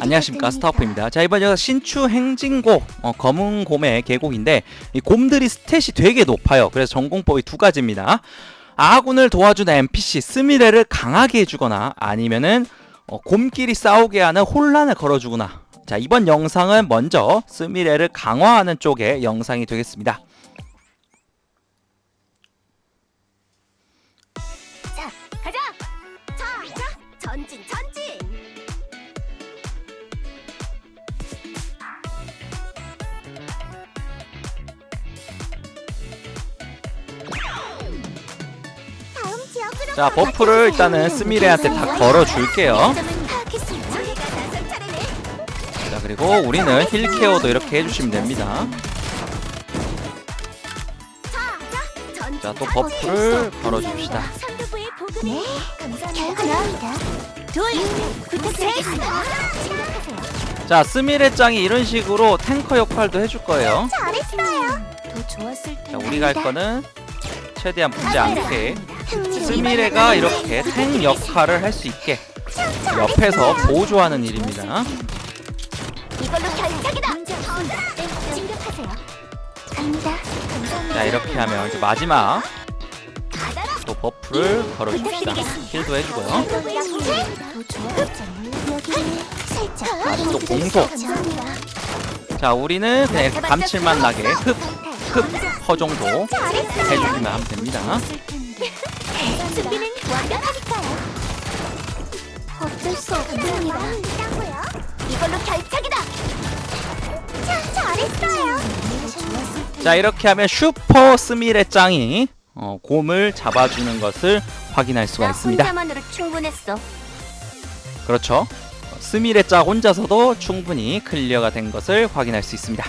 안녕하십니까. 스타워프입니다. 자 이번 영상 신추 행진곡 어, 검은 곰의 계곡인데 이 곰들이 스탯이 되게 높아요. 그래서 전공법이 두 가지입니다. 아군을 도와주는 NPC 스미레를 강하게 해주거나 아니면은 어, 곰끼리 싸우게 하는 혼란을 걸어주거나 자 이번 영상은 먼저 스미레를 강화하는 쪽의 영상이 되겠습니다. 자, 가자. 자, 자, 전진, 전 자 버프를 일단은 스미레한테 다 걸어줄게요. 자 그리고 우리는 힐 케어도 이렇게 해주시면 됩니다. 자, 또 버프를 걸어줍시다. 네. 둘, 부탁드리겠습니다. 자 스미레 짱이 이런 식으로 탱커 역할도 해줄 거예요. 잘했어요. 더 좋았을 텐데. 자 우리가 할 거는 최대한 붙지 않게 스미레가 이렇게 탱 역할을 할 수 있게 옆에서 보조하는 일입니다. 이걸로 결착이다. 진격하세요. 갑니다. 감사합니다. 자 이렇게 하면 이제 마지막. 또 버프를 걸어줍시다. 힐도 해주고요. 더 좋아졌잖아요. 여기를 살짝. 아, 또 공속. 자 우리는 그냥 감칠맛 나게 흡흡 허 정도 해주기만 하면 됩니다. 준비는 완벽하니까요. 어쩔 수 없습니다. 이걸로 결착이다. 자, 잘했어요. 자 이렇게 하면 슈퍼 스미레 짱이 어, 곰을 잡아주는 것을 확인할 수가 있습니다. 그렇죠. 스미레 짱 혼자서도 충분히 클리어가 된 것을 확인할 수 있습니다.